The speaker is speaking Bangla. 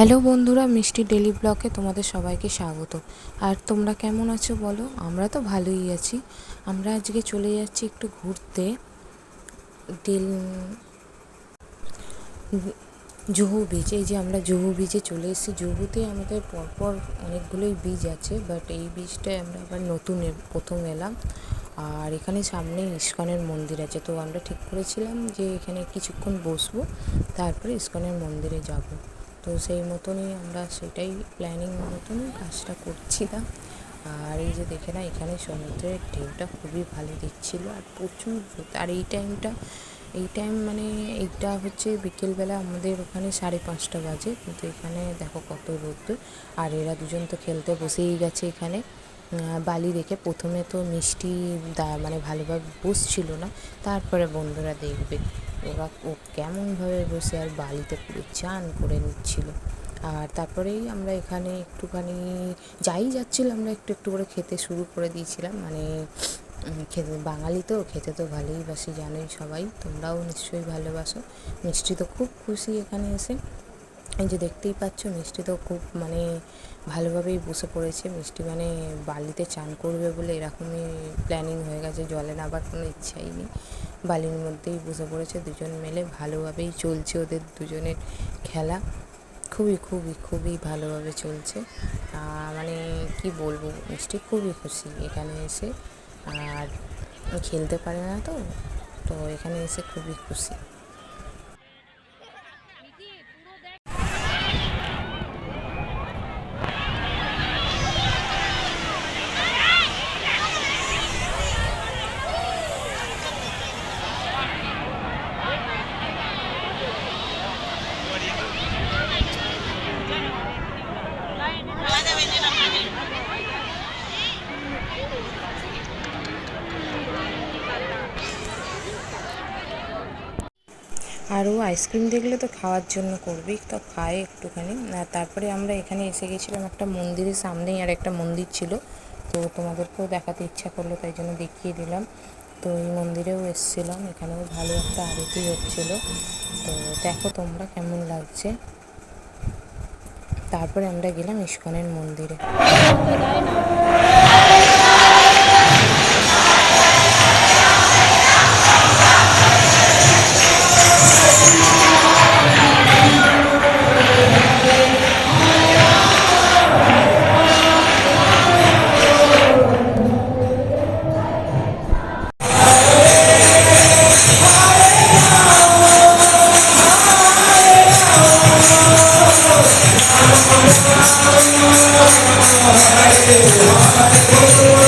হ্যালো বন্ধুরা, মিষ্টি ডেলি ব্লকে তোমাদের সবাইকে স্বাগত। আর তোমরা কেমন আছো বলো? আমরা তো ভালোই আছি। আমরা আজকে চলে যাচ্ছি একটু ঘুরতে। ডেল জুহু বিচ এই যে আমরা জুহু বিচে চলে এসেছি। জুহুতে আমাদের পরপর অনেকগুলোই বীজ আছে বাট এই বীজটায় আমরা আবার নতুন প্রথম এলাম। আর এখানে সামনে ইস্কনের মন্দির আছে। তো আমরা ঠিক করেছিলাম যে এখানে কিছুক্ষণ বসবো, তারপরে ইস্কনের মন্দিরে যাব। তো সেই মতনই আমরা সেটাই প্ল্যানিং মতনই কাজটা করছিলাম আর এই যে দেখে না, এখানে সমুদ্রের ঢেউটা খুবই ভালো দিচ্ছিল আর প্রচুর আর এই টাইমটা এই টাইম মানে এইটা হচ্ছে বিকেলবেলা আমাদের ওখানে সাড়ে পাঁচটা বাজে, কিন্তু এখানে দেখো কত রোদ। আর এরা দুজন তো খেলতে বসেই গেছে এখানে। বালি দেখে প্রথমে তো মিষ্টি দা মানে ভালোভাবে বসছিল না, তারপরে বন্ধুরা দেখবে। ওরা ও কেমনভাবে বসে আর বালিতে পুরো চান করে নিচ্ছিল। আর তারপরেই আমরা এখানে একটুখানি যাই যাচ্ছিল আমরা একটু একটু করে খেতে শুরু করে দিয়েছিলাম। মানে খেতে, বাঙালি তো, খেতে তো ভালোই বাসি, জানোই সবাই, তোমরাও নিশ্চয়ই ভালোবাসো। মিষ্টি তো খুব খুশি এখানে এসে। এই যে দেখতেই পাচ্ছ, মিষ্টি তো খুব মানে ভালোভাবেই বসে পড়েছে। মিষ্টি মানে বালিতে চান করবে বলে এরকমই প্ল্যানিং হয়ে গেছে, জলে নামার কোনো ইচ্ছাই নেই। বালির মধ্যেই বসে পড়েছে দুজন মিলে, ভালোভাবেই চলছে ওদের দুজনের খেলা। খুবই খুবই খুবই ভালোভাবে চলছে। মানে কি বলব, মিষ্টি খুবই খুশি এখানে এসে। আর খেলতে পারে না তো তো এখানে এসে খুবই খুশি। আর ও আইসক্রিম দেখলে তো খাওয়ার জন্য করবেই, তো খায় একটুখানি। আর তারপরে আমরা এখানে এসে গেছিলাম একটা মন্দিরের সামনেই, আর একটা মন্দির ছিল। তো তোমাদেরকেও দেখাতে ইচ্ছা করল, তাই জন্য দেখিয়ে দিলাম। তো এই মন্দিরেও এসেছিলাম, এখানেও ভালো একটা আরতি হচ্ছিল। তো দেখো তোমরা কেমন লাগছে। তারপরে আমরা গেলাম ইস্কনের মন্দিরে। Hare Hare